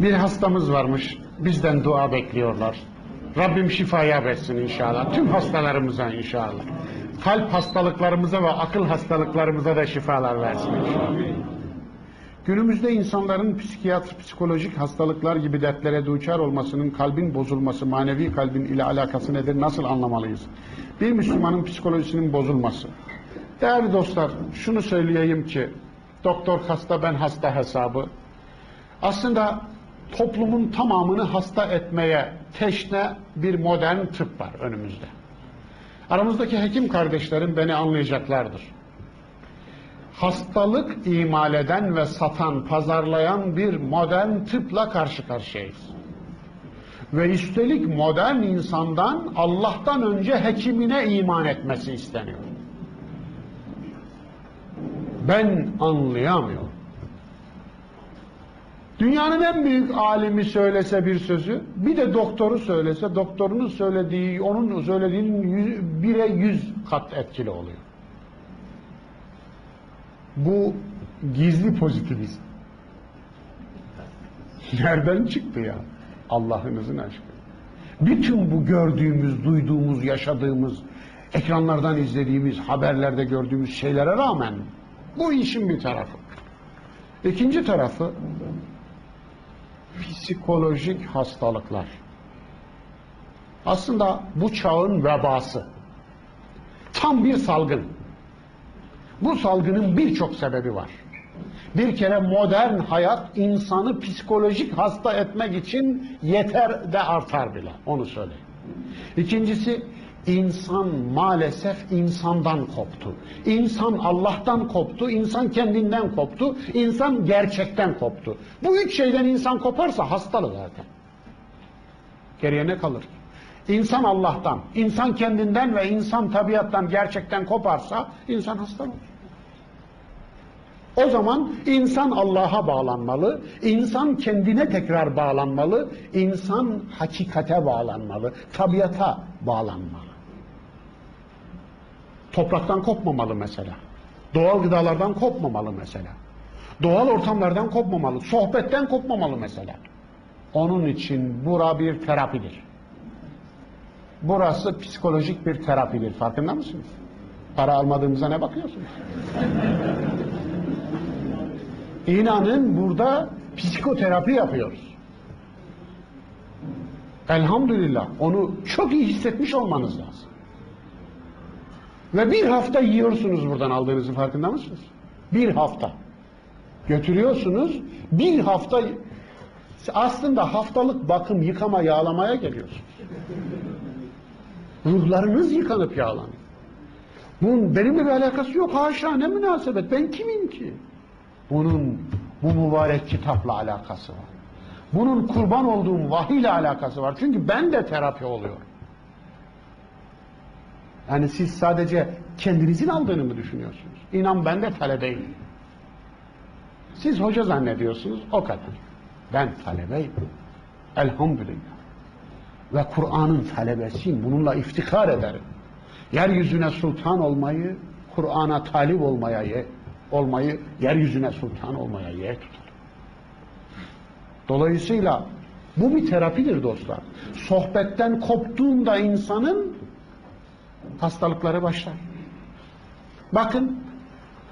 Bir hastamız varmış. Bizden dua bekliyorlar. Rabbim şifaya versin inşallah. Tüm hastalarımıza inşallah. Kalp hastalıklarımıza ve akıl hastalıklarımıza da şifalar versin inşallah. Günümüzde insanların psikiyatr, psikolojik hastalıklar gibi dertlere duçar olmasının kalbin bozulması, manevi kalbin ile alakası nedir, nasıl anlamalıyız? Bir Müslümanın psikolojisinin bozulması. Değerli dostlar, şunu söyleyeyim ki, doktor hasta ben hasta hesabı. Aslında toplumun tamamını hasta etmeye teşne bir modern tıp var önümüzde. Aramızdaki hekim kardeşlerim beni anlayacaklardır hastalık imal eden ve satan, pazarlayan bir modern tıpla karşı karşıyayız. Ve üstelik modern insandan Allah'tan önce hekimine iman etmesi isteniyor. Ben anlayamıyorum. Dünyanın en büyük alimi söylese bir sözü, bir de doktoru söylese, doktorunun söylediği, onun söylediğinin yüz, bire yüz kat etkili oluyor. Bu gizli pozitivizm. Nereden çıktı ya? Allah'ınızın aşkı. Bütün bu gördüğümüz, duyduğumuz, yaşadığımız, ekranlardan izlediğimiz, haberlerde gördüğümüz şeylere rağmen bu işin bir tarafı. İkinci tarafı psikolojik hastalıklar. Aslında bu çağın vebası. Tam bir salgın. Bu salgının birçok sebebi var. Bir kere modern hayat insanı psikolojik hasta etmek için yeter de artar bile. Onu söyleyeyim. İkincisi insan maalesef insandan koptu. İnsan Allah'tan koptu, insan kendinden koptu, insan gerçekten koptu. Bu üç şeyden insan koparsa hastalı zaten. Geriye ne kalır? İnsan Allah'tan, insan kendinden ve insan tabiattan gerçekten koparsa insan hastalı olur. O zaman insan Allah'a bağlanmalı, insan kendine tekrar bağlanmalı, insan hakikate bağlanmalı, tabiata bağlanmalı. Topraktan kopmamalı mesela. Doğal gıdalardan kopmamalı mesela. Doğal ortamlardan kopmamalı, sohbetten kopmamalı mesela. Onun için bura bir terapidir. Burası psikolojik bir terapidir. Farkında mısınız? Para almadığımıza ne bakıyorsunuz? İnanın burada psikoterapi yapıyoruz. Elhamdülillah onu çok iyi hissetmiş olmanız lazım. Ve bir hafta yiyorsunuz buradan aldığınızı farkında mısınız? Bir hafta. Götürüyorsunuz, bir hafta aslında haftalık bakım, yıkama, yağlamaya geliyorsunuz. Ruhlarınız yıkanıp yağlanıyor. Bunun benimle bir alakası yok. Haşa ne münasebet. Ben kimim ki? Bunun bu mübarek kitapla alakası var. Bunun kurban olduğum vahiy ile alakası var. Çünkü ben de terapi oluyorum. Yani siz sadece kendinizin aldığını mı düşünüyorsunuz? İnan ben de talebeyim. Siz hoca zannediyorsunuz o kadar. Ben talebeyim. Elhamdülillah. Ve Kur'an'ın talebesiyim. Bununla iftihar ederim. Yeryüzüne sultan olmayı, Kur'an'a talip olmaya ye, olmayı, yeryüzüne sultan olmaya yer tutar. Dolayısıyla bu bir terapidir dostlar. Sohbetten koptuğunda insanın hastalıkları başlar. Bakın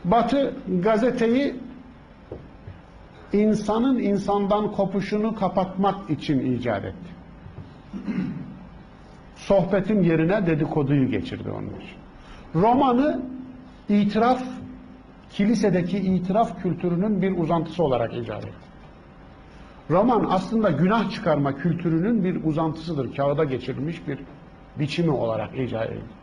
Batı gazeteyi insanın insandan kopuşunu kapatmak için icat etti. Sohbetin yerine dedikoduyu geçirdi onun için. Romanı itiraf, kilisedeki itiraf kültürünün bir uzantısı olarak icat etti. Roman aslında günah çıkarma kültürünün bir uzantısıdır. Kağıda geçirilmiş bir biçimi olarak icat edildi.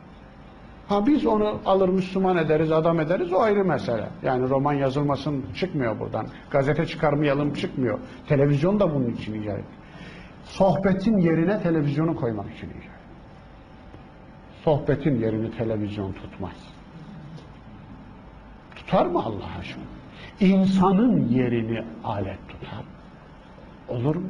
Ha biz onu alır Müslüman ederiz, adam ederiz o ayrı mesele. Yani roman yazılmasın çıkmıyor buradan. Gazete çıkarmayalım çıkmıyor. Televizyon da bunun için icat. Sohbetin yerine televizyonu koymak için icat. Sohbetin yerini televizyon tutmaz. Tutar mı Allah aşkına? İnsanın yerini alet tutar. Olur mu?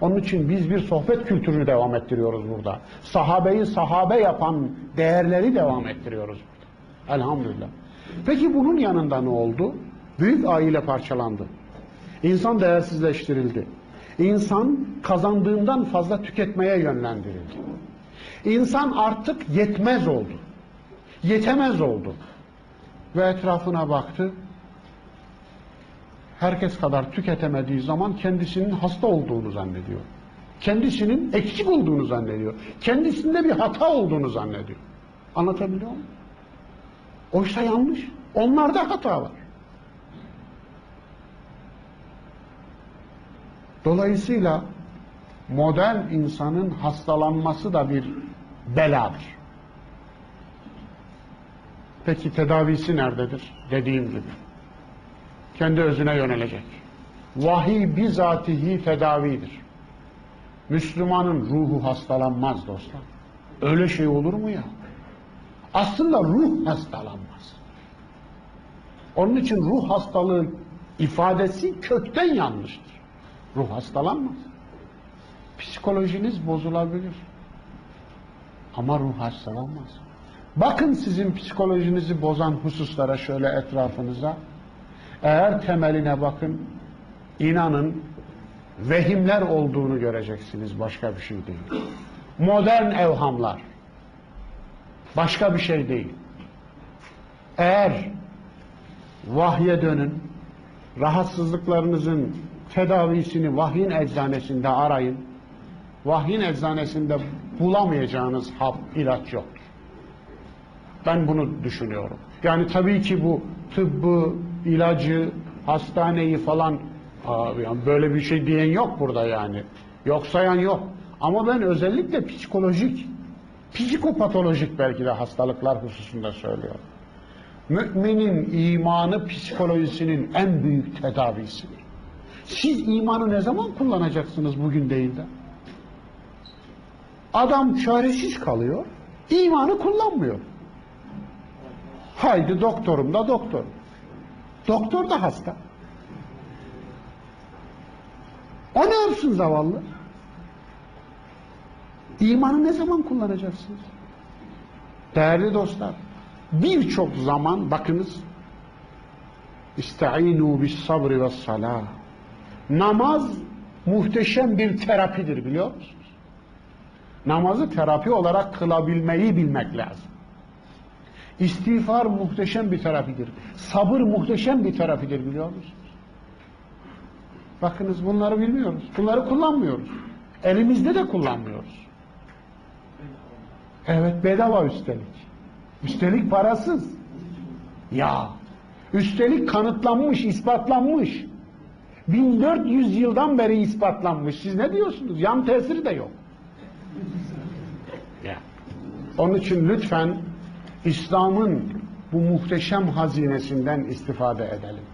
Onun için biz bir sohbet kültürünü devam ettiriyoruz burada. Sahabeyi sahabe yapan değerleri devam ettiriyoruz burada. Elhamdülillah. Peki bunun yanında ne oldu? Büyük aile parçalandı. İnsan değersizleştirildi. İnsan kazandığından fazla tüketmeye yönlendirildi. İnsan artık yetmez oldu. Yetemez oldu. Ve etrafına baktı. Herkes kadar tüketemediği zaman kendisinin hasta olduğunu zannediyor. Kendisinin eksik olduğunu zannediyor. Kendisinde bir hata olduğunu zannediyor. Anlatabiliyor muyum? Oysa yanlış. Onlarda hata var. Dolayısıyla modern insanın hastalanması da bir beladır. Peki tedavisi nerededir? Dediğim gibi. Kendi özüne yönelecek. Vahiy bizatihi tedavidir. Müslümanın ruhu hastalanmaz dostlar. Öyle şey olur mu ya? Aslında ruh hastalanmaz. Onun için ruh hastalığı ifadesi kökten yanlıştır. Ruh hastalanmaz. Psikolojiniz bozulabilir. Ama ruh hastalanmaz. Bakın sizin psikolojinizi bozan hususlara şöyle etrafınıza. Eğer temeline bakın, inanın vehimler olduğunu göreceksiniz. Başka bir şey değil. Modern evhamlar. Başka bir şey değil. Eğer vahye dönün, rahatsızlıklarınızın tedavisini vahyin eczanesinde arayın. Vahyin eczanesinde bulamayacağınız hap, ilaç yoktur. Ben bunu düşünüyorum. Yani tabii ki bu tıbbı, ilacı, hastaneyi falan böyle bir şey diyen yok burada yani. Yok sayan yok. Ama ben özellikle psikolojik, psikopatolojik belki de hastalıklar hususunda söylüyorum. Müminin imanı psikolojisinin en büyük tedavisidir. Siz imanı ne zaman kullanacaksınız bugün değil de? Adam çaresiz kalıyor, imanı kullanmıyor. Haydi doktorum da doktor. Doktor da hasta. O ne yapsın zavallı? İmanı ne zaman kullanacaksınız? Değerli dostlar, birçok zaman bakınız İsta'inu bis sabri ve salah. Namaz muhteşem bir terapidir biliyor musunuz? Namazı terapi olarak kılabilmeyi bilmek lazım. İstiğfar muhteşem bir terapidir. Sabır muhteşem bir terapidir biliyor musunuz? Bakınız bunları bilmiyoruz. Bunları kullanmıyoruz. Elimizde de kullanmıyoruz. Evet bedava üstelik. Üstelik parasız. Ya. Üstelik kanıtlanmış, ispatlanmış. 1400 yıldan beri ispatlanmış. Siz ne diyorsunuz? Yan tesiri de yok. Onun için lütfen İslam'ın bu muhteşem hazinesinden istifade edelim.